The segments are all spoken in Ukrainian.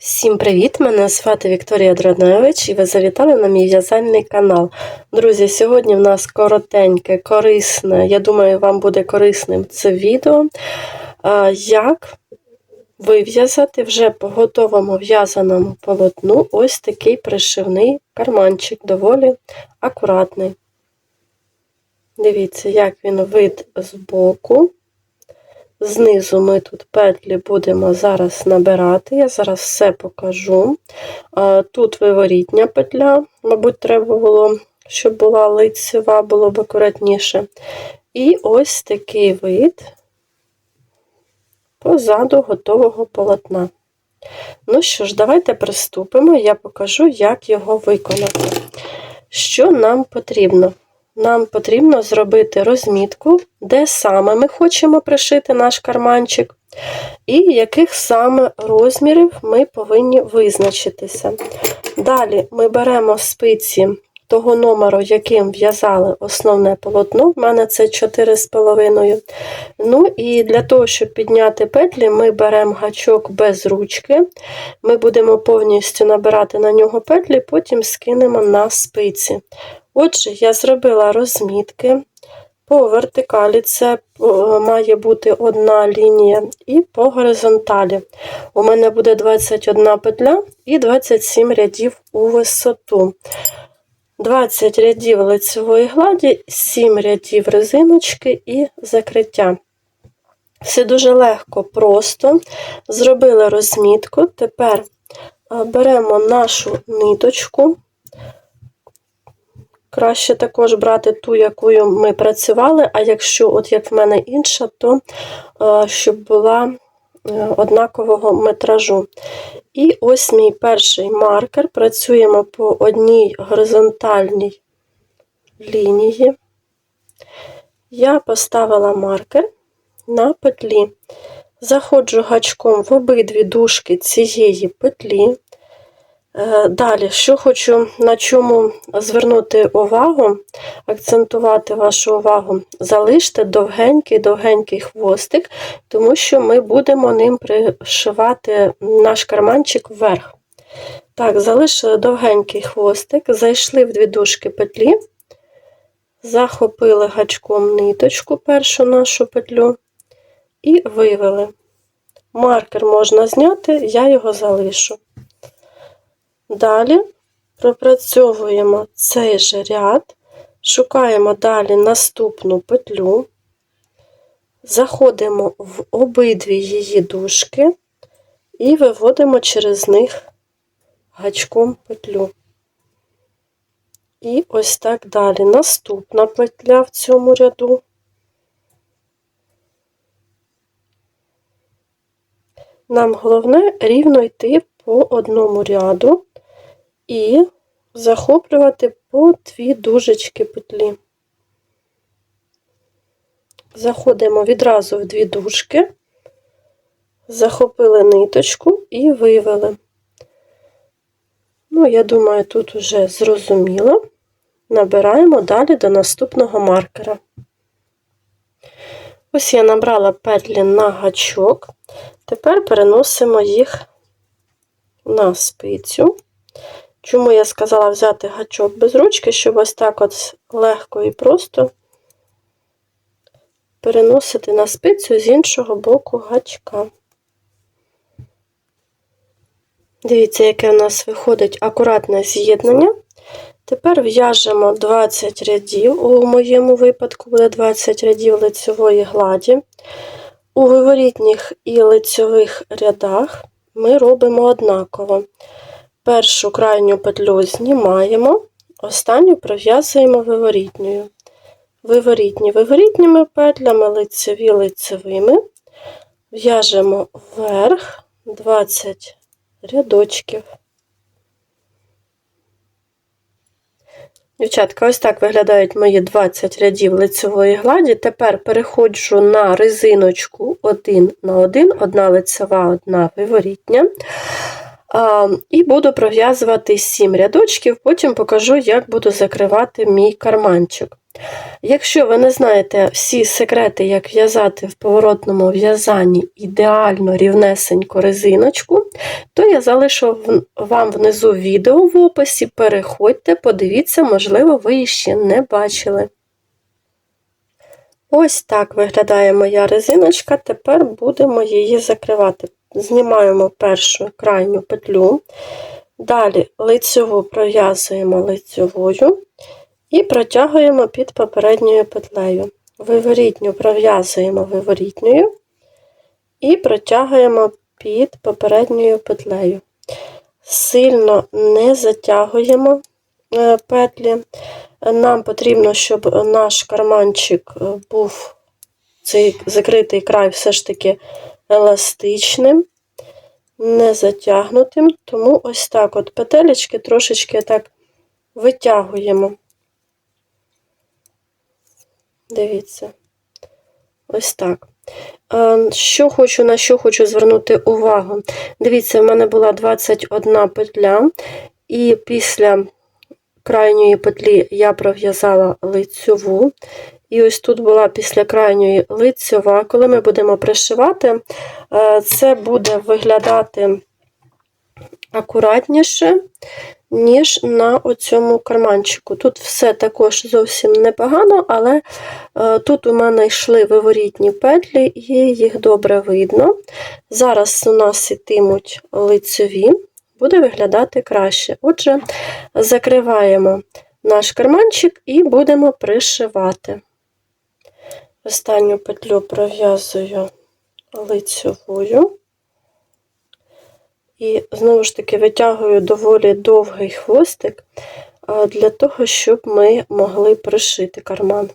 Всім привіт! Мене звати Вікторія Дроневич і ви завітали на мій в'язальний канал. Друзі, сьогодні в нас коротеньке, корисне, я думаю, вам буде корисним це відео. Як вив'язати вже по готовому в'язаному полотну ось такий пришивний карманчик, доволі акуратний. Дивіться, як він вид з боку. Знизу ми тут петлі будемо зараз набирати, я зараз все покажу. Тут виворітня петля, мабуть, треба було, щоб була лицева, було б акуратніше. І ось такий вид позаду готового полотна. Ну що ж, давайте приступимо, я покажу, як його виконати. Що нам потрібно? Нам потрібно зробити розмітку, де саме ми хочемо пришити наш карманчик, і яких саме розмірів ми повинні визначитися. Далі ми беремо спиці того номеру, яким в'язали основне полотно, в мене це 4,5. Ну і для того, щоб підняти петлі, ми беремо гачок без ручки. Ми будемо повністю набирати на нього петлі, потім скинемо на спиці. Отже, я зробила розмітки. По вертикалі це е, має бути одна лінія, і по горизонталі. У мене буде 21 петля і 27 рядів у висоту. 20 рядів лицевої гладі, 7 рядів резиночки і закриття. Все дуже легко, просто. Зробили розмітку. Тепер е, беремо нашу ниточку. Краще також брати ту, якою ми працювали, а якщо, от як в мене інша, то е, щоб була однакового метражу. І ось мій перший маркер. Працюємо по одній горизонтальній лінії. Я поставила маркер на петлі. Заходжу гачком в обидві дужки цієї петлі. Е, далі, що хочу на чому звернути увагу, акцентувати вашу увагу, залиште довгенький-довгенький хвостик, тому що ми будемо ним пришивати наш карманчик вверх. Так, залишили довгенький хвостик, зайшли в дві дужки петлі, захопили гачком ниточку, першу нашу петлю, і вивели. Маркер можна зняти, я його залишу. Далі пропрацьовуємо цей же ряд, шукаємо далі наступну петлю, заходимо в обидві її дужки і виводимо через них гачком петлю. І ось так далі. Наступна петля в цьому ряду. Нам головне рівно йти по одному ряду і захоплювати по дві дужечки петлі. Заходимо відразу в дві дужки, захопили ниточку і вивели. Ну, я думаю, тут уже зрозуміло. Набираємо далі до наступного маркера. Ось я набрала петлі на гачок, тепер переносимо їх на спицю. Чому я сказала взяти гачок без ручки, щоб ось так от легко і просто переносити на спицю з іншого боку гачка. Дивіться, яке у нас виходить акуратне з'єднання. Тепер в'яжемо 20 рядів, у моєму випадку буде 20 рядів лицевої гладі. У виворітніх і лицьових рядах ми робимо однаково. Першу крайню петлю знімаємо, останню пров'язуємо виворітньою. Виворітні виворітніми петлями, лицеві лицевими, в'яжемо вверх 20 рядочків. Дівчатка, ось так виглядають мої 20 рядів лицевої гладі. Тепер переходжу на резиночку один на один, одна лицева, одна виворітня. І буду пров'язувати 7 рядочків, потім покажу, як буду закривати мій карманчик. Якщо ви не знаєте всі секрети, як в'язати в поворотному в'язанні ідеально рівнесеньку резиночку, то я залишу вам внизу відео в описі. Переходьте, подивіться, можливо, ви її ще не бачили. Ось так виглядає моя резиночка, тепер будемо її закривати. Знімаємо першу крайню петлю, далі лицьову пров'язуємо лицьовою і протягуємо під попередньою петлею. Виворітню пров'язуємо виворітньою і протягуємо під попередньою петлею. Сильно не затягуємо е, петлі. Нам потрібно, щоб наш карманчик е, був цей закритий край все ж таки еластичним, не затягнутим, тому ось так от петелечки трошечки так витягуємо. Дивіться, ось так. Що хочу, на що хочу звернути увагу. Дивіться, в мене була 21 петля, і після крайньої петлі я пров'язала лицьову. І ось тут була після крайньої лицьова. Коли ми будемо пришивати, е, це буде виглядати акуратніше, ніж на оцьому карманчику. Тут все також зовсім непогано, але е, тут у мене йшли виворітні петлі, і їх добре видно. Зараз у нас ітимуть лицьові, буде виглядати краще. Отже, закриваємо наш карманчик і будемо пришивати. Останню петлю пров'язую лицьовою. І знову ж таки витягую доволі довгий хвостик для того, щоб ми могли пришити карман.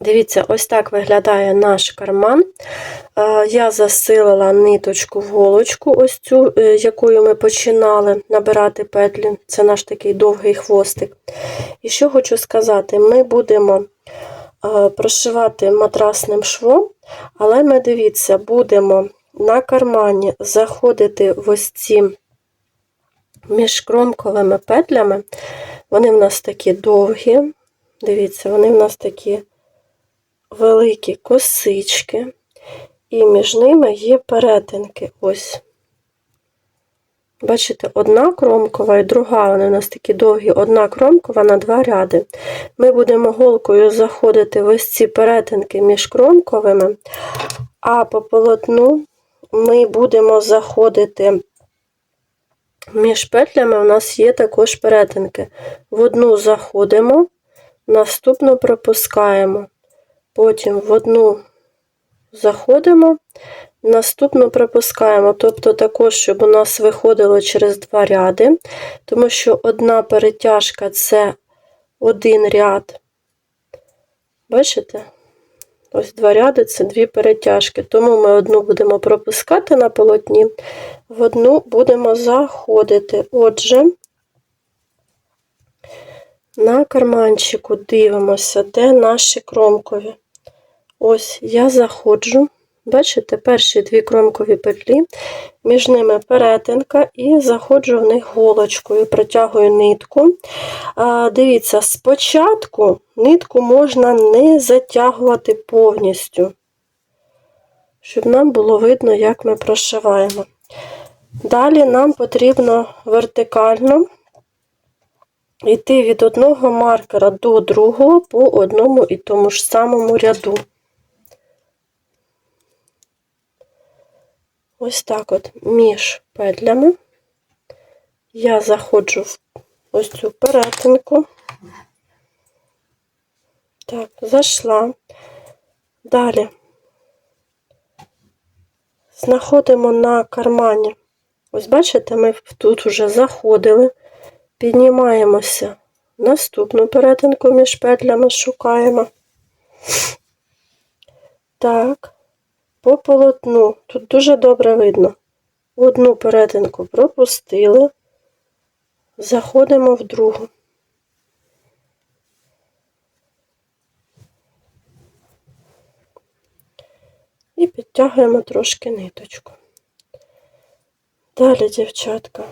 Дивіться, ось так виглядає наш карман. Я засилила ниточку в голочку, ось цю, е, якою ми починали набирати петлі. Це наш такий довгий хвостик. І що хочу сказати, ми будемо прошивати матрасним швом, але ми дивіться, будемо на кармані заходити в ось ці між кромковими петлями. Вони в нас такі довгі, дивіться, вони в нас такі великі косички, і між ними є перетинки. Ось. Бачите, одна кромкова і друга, вони у нас такі довгі, одна кромкова на два ряди. Ми будемо голкою заходити в ось ці перетинки між кромковими, а по полотну ми будемо заходити між петлями, у нас є також перетинки. В одну заходимо, наступну пропускаємо, потім в одну заходимо, наступну пропускаємо, тобто також, щоб у нас виходило через два ряди, тому що одна перетяжка це один ряд. Бачите? Ось два ряди це дві перетяжки. Тому ми одну будемо пропускати на полотні, в одну будемо заходити. Отже, на карманчику дивимося, де наші кромкові. Ось я заходжу. Бачите, перші дві кромкові петлі, між ними перетинка, і заходжу в них голочкою, протягую нитку. А, Дивіться, спочатку нитку можна не затягувати повністю, щоб нам було видно, як ми прошиваємо. Далі нам потрібно вертикально йти від одного маркера до другого по одному і тому ж самому ряду. ось так от між петлями я заходжу в ось цю перетинку. Так, зайшла. Далі знаходимо на кармані. Ось, бачите, ми тут вже заходили, піднімаємося, наступну перетинку між петлями шукаємо. Так, по полотну. Тут дуже добре видно. Одну перетинку пропустили, заходимо в другу. І підтягуємо трошки ниточку. Далі, дівчатка,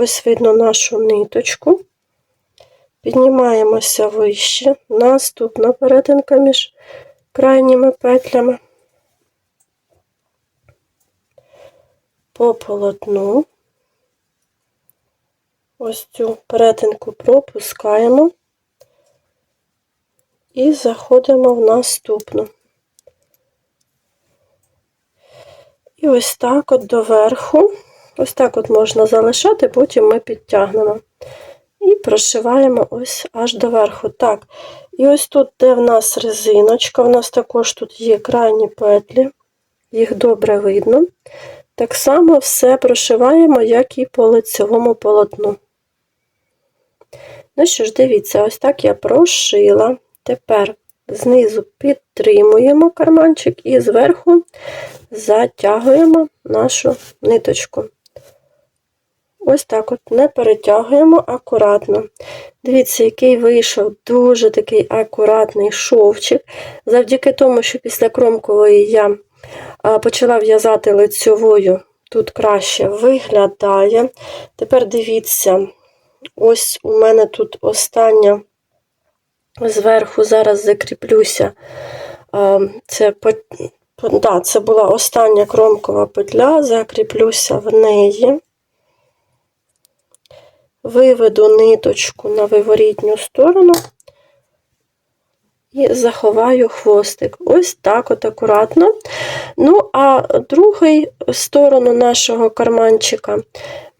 ось видно нашу ниточку. Піднімаємося вище. Наступна перетинка між крайніми петлями. По полотну. Ось цю перетинку пропускаємо і заходимо в наступну. І ось так от доверху, ось так от можна залишати, потім ми підтягнемо. І прошиваємо ось аж до верху. Так, і ось тут, де в нас резиночка, в нас також тут є крайні петлі, їх добре видно. Так само все прошиваємо, як і по лицевому полотну. Ну що ж, дивіться, ось так я прошила. Тепер знизу підтримуємо карманчик і зверху затягуємо нашу ниточку. Ось так от не перетягуємо акуратно. Дивіться, який вийшов дуже такий акуратний шовчик. Завдяки тому, що після кромкової я почала в'язати лицьовою, тут краще виглядає. Тепер дивіться, ось у мене тут остання зверху, зараз закріплюся. Це да, це була остання кромкова петля, закріплюся в неї виведу ниточку на виворітню сторону і заховаю хвостик. Ось так от акуратно. Ну, а другу сторону нашого карманчика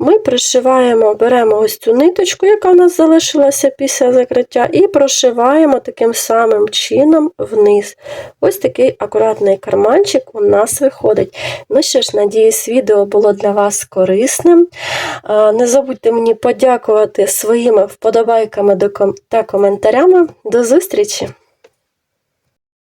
ми пришиваємо, беремо ось цю ниточку, яка в нас залишилася після закриття, і прошиваємо таким самим чином вниз. Ось такий акуратний карманчик у нас виходить. Ну що ж, надіюсь, відео було для вас корисним. Не забудьте мені подякувати своїми вподобайками та коментарями. До зустрічі!